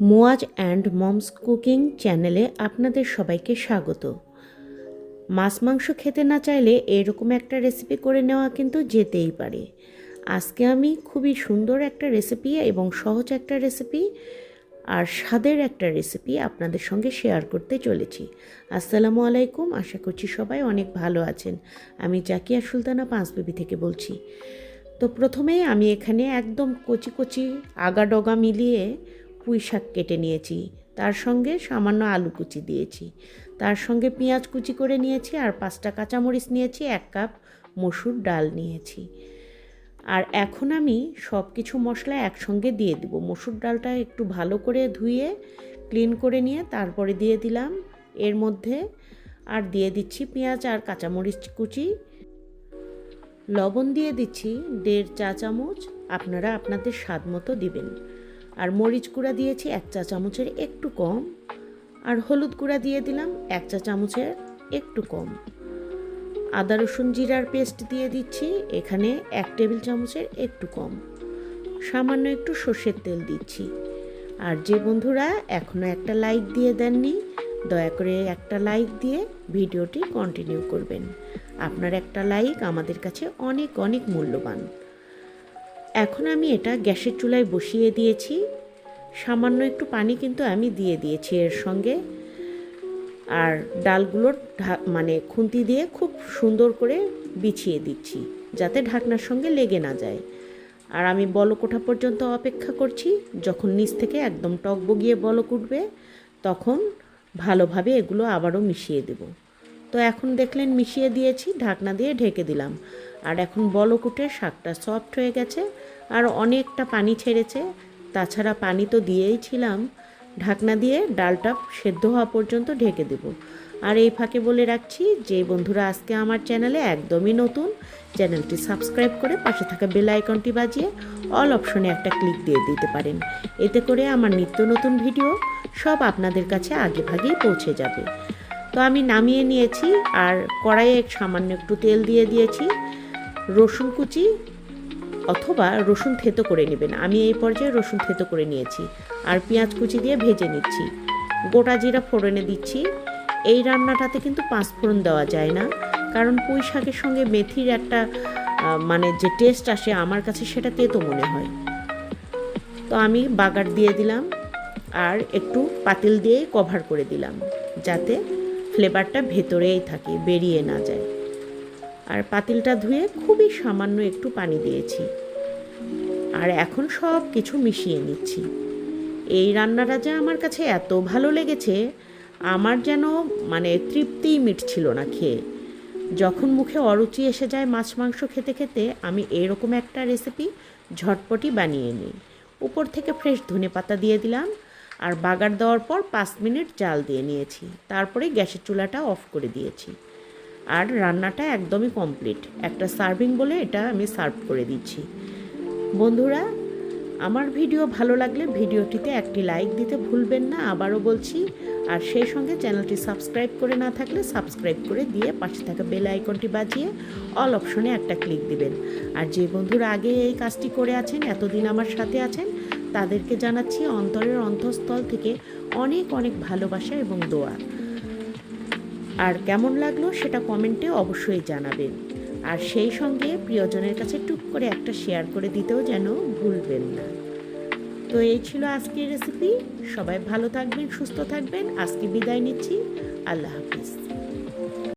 Muaz and moms cooking চ্যানেলে আপনাদের সবাইকে স্বাগত। মাছ মাংস খেতে না চাইলে এরকম একটা রেসিপি করে নেওয়া কিন্তু যেতেই পারে। আজকে আমি খুবই সুন্দর একটা রেসিপি এবং সহজ একটা রেসিপি আর স্বাদের একটা রেসিপি আপনাদের সঙ্গে শেয়ার করতে চলেছি। আসসালামু আলাইকুম, আশা করছি সবাই অনেক ভালো আছেন। আমি জাকিয়া সুলতানা পাঁচবিবি থেকে বলছি। তো প্রথমেই আমি এখানে একদম কচি কচি আগা ডগা মিলিয়ে পুঁই শাক কেটে নিয়েছি। তার সঙ্গে সামান্য আলু কুচি দিয়েছি। তার সঙ্গে পেঁয়াজ কুচি করে নিয়েছি আর পাঁচটা কাঁচামরিচ নিয়েছি, এক কাপ মসুর ডাল নিয়েছি। আর এখন আমি সব কিছু মশলা একসঙ্গে দিয়ে দিব। মসুর ডালটা একটু ভালো করে ধুয়ে, ক্লিন করে নিয়ে তারপরে দিয়ে দিলাম। এর মধ্যে আর দিয়ে দিচ্ছি পেঁয়াজ আর কাঁচামরিচ কুচি। লবণ দিয়ে দিচ্ছি দেড় চা চামচ। আপনারা আপনাদের স্বাদ মতো দিবেন। আর মরিচ গুঁড়া দিয়েছি এক চা চামচের একটু কম। আর হলুদ গুঁড়া দিয়ে দিলাম এক চা চামচের একটু কম। আদা, রসুন, জিরার পেস্ট দিয়ে দিচ্ছি, এখানে এক টেবিল চামচের একটু কম। সামান্য একটু সর্ষের তেল দিচ্ছি। আর যে বন্ধুরা এখনও একটা লাইক দিয়ে দেননি, দয়া করে একটা লাইক দিয়ে ভিডিওটি কন্টিনিউ করবেন। আপনার একটা লাইক আমাদের কাছে অনেক অনেক মূল্যবান। এখন আমি এটা গ্যাসের চুলায় বসিয়ে দিয়েছি। সামান্য একটু পানি কিন্তু আমি দিয়ে দিয়েছি এর সঙ্গে। আর ডালগুলোর মানে খুন্তি দিয়ে খুব সুন্দর করে বিছিয়ে দিচ্ছি, যাতে ঢাকনার সঙ্গে লেগে না যায়। আর আমি বলক ওঠা পর্যন্ত অপেক্ষা করছি, যখন নিচ থেকে একদম টক বগিয়ে বলক উঠবে, তখন ভালোভাবে এগুলো আবারও মিশিয়ে দেব। তো এখন দেখলেন মিশিয়ে দিয়েছি, ঢাকনা দিয়ে ঢেকে দিলাম। আর এখন বলক উঠে শাকটা সফট হয়ে গেছে আর অনেকটা পানি ছেড়েছে। তাছাড়া পানি তো দিয়েই ছিলাম। ঢাকনা দিয়ে ডালটা সেদ্ধ হওয়া পর্যন্ত ঢেকে দেব। আর এই ফাঁকে বলে রাখছি, যে বন্ধুরা আজকে আমার চ্যানেলে একদমই নতুন, চ্যানেলটি সাবস্ক্রাইব করে পাশে থাকা বেল আইকনটি বাজিয়ে অল অপশনে একটা ক্লিক দিয়ে দিতে পারেন। এতে করে আমার নিত্য নতুন ভিডিও সব আপনাদের কাছে আগে ভাগেই পৌঁছে যাবে। তো আমি নামিয়ে নিয়েছি আর কড়াইয়ে সামান্য একটু তেল দিয়ে দিয়েছি, রসুন কুচি অথবা রসুন থেতো করে নেবেন। আমি এই পর্যায়ে রসুন থেতো করে নিয়েছি আর পেঁয়াজ কুচি দিয়ে ভেজে নিচ্ছি। গোটা জিরা ফোড়নে দিচ্ছি। এই রান্নাটাতে কিন্তু পাঁচ ফোড়ন দেওয়া যায় না, কারণ পুঁই শাকের সঙ্গে মেথির একটা মানে যে টেস্ট আসে আমার কাছে সেটা তেতো মনে হয়। তো আমি বাগার দিয়ে দিলাম আর একটু পাতিল দিয়ে কভার করে দিলাম, যাতে ফ্লেভারটা ভেতরেই থাকে, বেরিয়ে না যায়। আর পাতিলটা ধুয়ে খুবই সামান্য একটু পানি দিয়েছি। আর এখন সব কিছু মিশিয়ে নিচ্ছি। এই রান্নাটা যে আমার কাছে এত ভালো লেগেছে, আমার যেন মানে তৃপ্তিই মিটছিল না খেয়ে। যখন মুখে অরুচি এসে যায় মাছ মাংস খেতে খেতে, আমি এরকম একটা রেসিপি ঝটপটি বানিয়ে নিই। উপর থেকে ফ্রেশ ধনে পাতা দিয়ে দিলাম আর বাগার দেওয়ার পর পাঁচ মিনিট জাল দিয়ে নিয়েছি। তারপরে গ্যাসের চুলাটা অফ করে দিয়েছি। আর রান্নাটা একদমই কমপ্লিট। একটা সার্ভিং বলে এটা আমি সার্ভ করে দিচ্ছি। বন্ধুরা, আমার ভিডিও ভালো লাগলে ভিডিওটিতে একটি লাইক দিতে ভুলবেন না, আবারও বলছি। আর সেই সঙ্গে চ্যানেলটি সাবস্ক্রাইব করে না থাকলে সাবস্ক্রাইব করে দিয়ে পাশে থাকা বেল আইকনটি বাজিয়ে অল অপশনে একটা ক্লিক দিবেন। আর যে বন্ধুরা আগে এই কাজটি করে আছেন, এতদিন আমার সাথে আছেন তাদেরকে জানাচ্ছি অন্তরের অন্তঃস্থল থেকে অনেক অনেক ভালোবাসা এবং দোয়া। আর কেমন লাগল সেটা কমেন্টে অবশ্যই জানাবেন। আর সেই সঙ্গে প্রিয়জনের কাছে টুক করে একটা শেয়ার করে দিতেও যেন ভুলবেন না। তো এই ছিল আজকের রেসিপি। সবাই ভালো থাকবেন, সুস্থ থাকবেন। আজকে বিদায় নিচ্ছি। আল্লাহ হাফিজ।